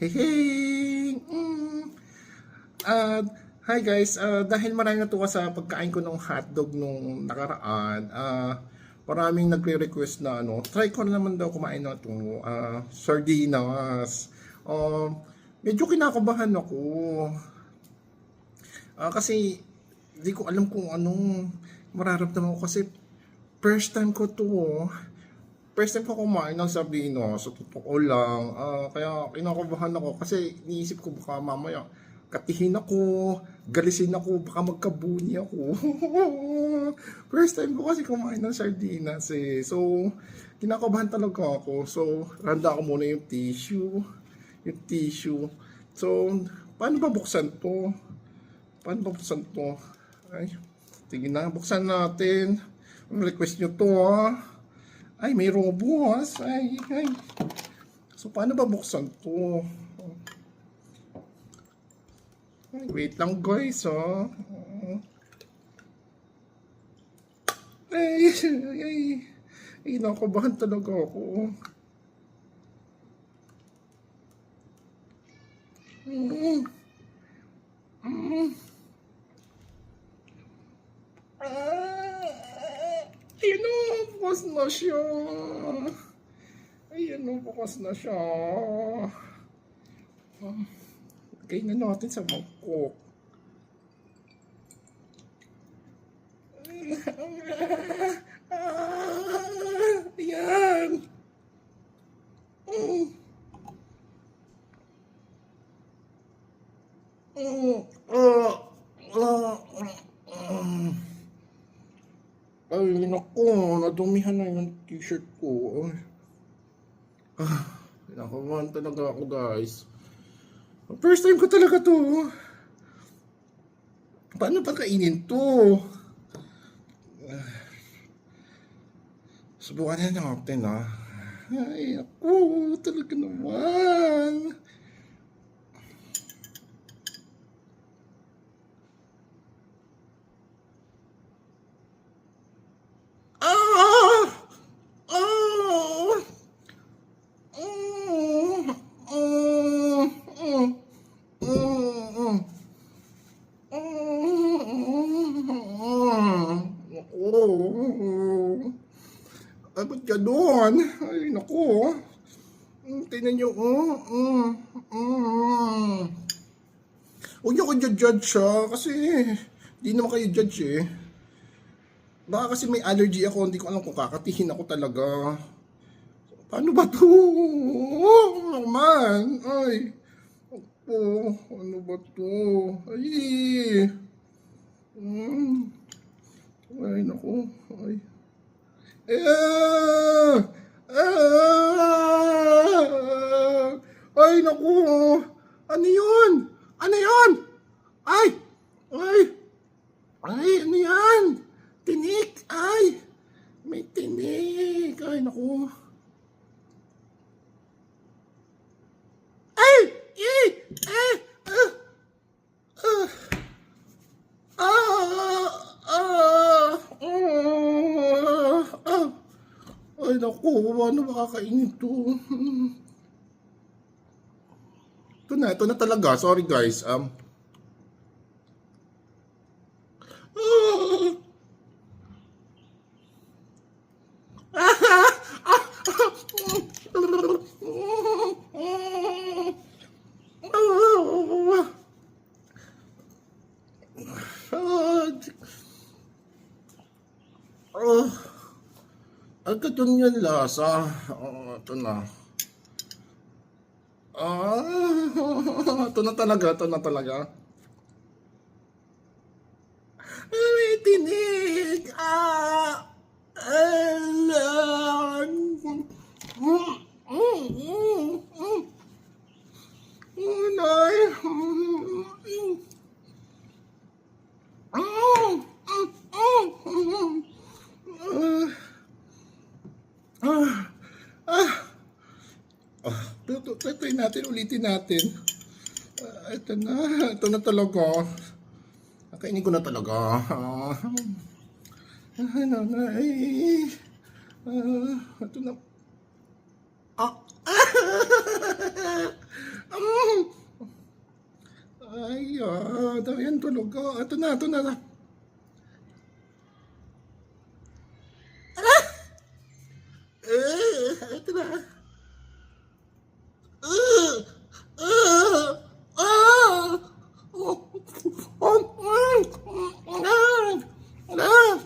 Hey, hey! Mm. Ah, hi guys, Ah, dahil maraming natuwa sa pagkain ko ng hotdog nung nakaraan, ah, maraming nagre-request na ano, try ko na naman daw kumain na itong ah, sardinas. Ah, medyo kinakabahan ako. Ah, kasi di ko alam kung anong mararamdaman ko kasi first time ko to oh. First time ko kumain ng sardinas, sa totoo lang. Ah, kaya kinakabahan ako kasi iniisip ko baka mamaya katihin ako, galisin ako, baka magkabuni ako. First time ko kasi kumain ng sardinas eh. So, kinakabahan talaga ako. So, randa ko muna yung tissue. Yung tissue. So, paano ba buksan to? Paano ba buksan to? Ay, sige na, buksan natin. Request nyo to ah. Ay, may robos. Ay, ay. So, paano ba buksan to? Ay, wait lang guys, oh. Ay, ay, ay, nakabahan talaga ako. Mm. Mm. Ah, Ayun o, bukas na siya. Ayun o, bukas na siya. Ah, Lagay na natin sa mangkok. Ayan. Mm. Mm. Ah, ah, ah. Ay, naku, nadumihan na yung t-shirt ko. Ah, nakabahan talaga ako, guys. First time ko talaga to. Paano pa kainin to? Ah. Subukan na natin, ah. Ay, ako, talaga naman. Ah! Ah! Mm, mm, mm, mm, mm. Naku. Ay, ba't ganon? Ay, naku. Mm, Tingnan nyo, oh. Mm, mm. Huwag niyo ko judge ha, kasi di naman kayo judge eh. Baka kasi may allergy ako, hindi ko alam kung kakatihin ako talaga. Paano ba to? Oh, naman. Ay. Ako, ano ba to? Ay. Mm. Ay, naku. Ay. Eh! Ah! Ay, naku. Ano yun? Ano yun? Ay! Ay! Ay, ano yan? Tinik! Ay! May tinik! Ay, naku. Ay! Eh! Eh! Ah! Ah! Ah! Ah! Ah! Ah! Ay, naku. Paano makakainin to? Ito na. Ito na talaga. Sorry, guys. Um, agad yun lasa. Oh, ito na. Ah, ito na talaga, ito na talaga. Ay, tinig! Ah! Alam! Mm, mm, mm, mm. Oh, nay. Mm, mm. Mm, mm, mm, mm. Ah, ah, ah. Ito, ito, try natin, ulitin natin. Ah, ito na, ito na talaga. Nakainin ko na talaga. Ah, ano na, eh. Ah, ito na. Ah, ah, Ayan, ayan tulog ka. Ito na, ito na. Ah! Eh, ito na. Ah! Ah! Ah! Oh! Oh! Ah! Ah! Ah!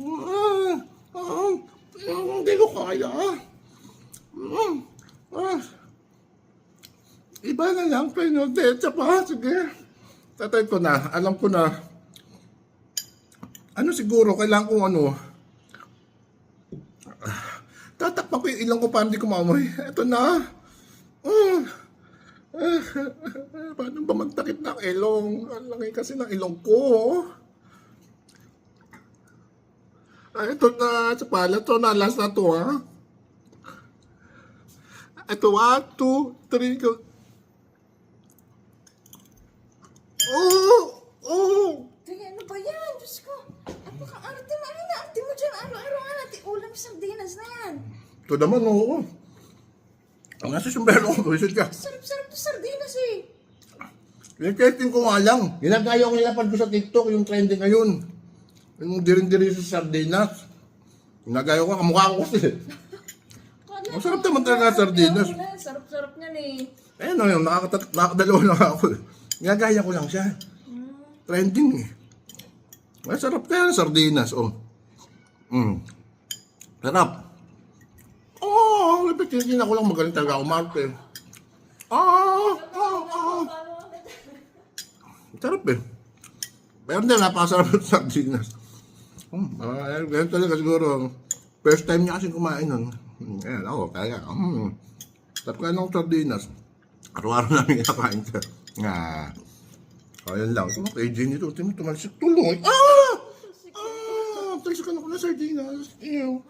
Ah! Ah! Hindi ko kaya. Ah! Ah! Iba na lang, pinodetsa pa. Sige. Tatay ko na. Alam ko na. Ano siguro, kailangan kong ano. ah, Tatakpan ko yung ilong ko para hindi ko maamoy. Ito na. Ah, Paano ba magtakip ng ilong? Ang laki kasi ng ilong ko. Ito na. Sa pala to na. Last na to, ha? Ito, one, two, three, go. Oh! Oh! Kaya ano ba yan? Diyos ko. Napaka-arte mo. Ano na arte mo dyan? Araw-araw nga natin ulam sardinas na yan. Ito naman, oo. Ang nasa sombrero ko, visit ka. Sarap-sarap to sardinas eh. Yung testing ko nga lang. Ginagaya ko nilapad ko sa TikTok, yung trending ngayon. Yung dirin-diri sa sardinas. Ginagaya ko, kamukha ko kasi. Ang sarap naman talaga sardinas. Sarap-sarap niyan eh. Ayun, ayun, nakakatat- nakakadalawa na ako. Ginagaya ko lang siya. Trending eh. Ay, sarap kaya ng sardinas, oh. Mm. Sarap. Oh, repetin ako lang magaling talaga ako, Marte. Ah, ah, ah. Sarap eh. Pero hindi, napakasarap ng sardinas. Hmm, ah, ganyan talaga siguro. First time niya kasi kumain nun. Hmm, Ayan, ako, kaya. Hmm. Sarap kaya ng sardinas. Araw-araw namin kinakain ka. Nga. Ayan lang. Ito, kay Jenny ito. Tumalsik. Tulong. Ah! Ah! Talsikan ako ng sardinas. Ew.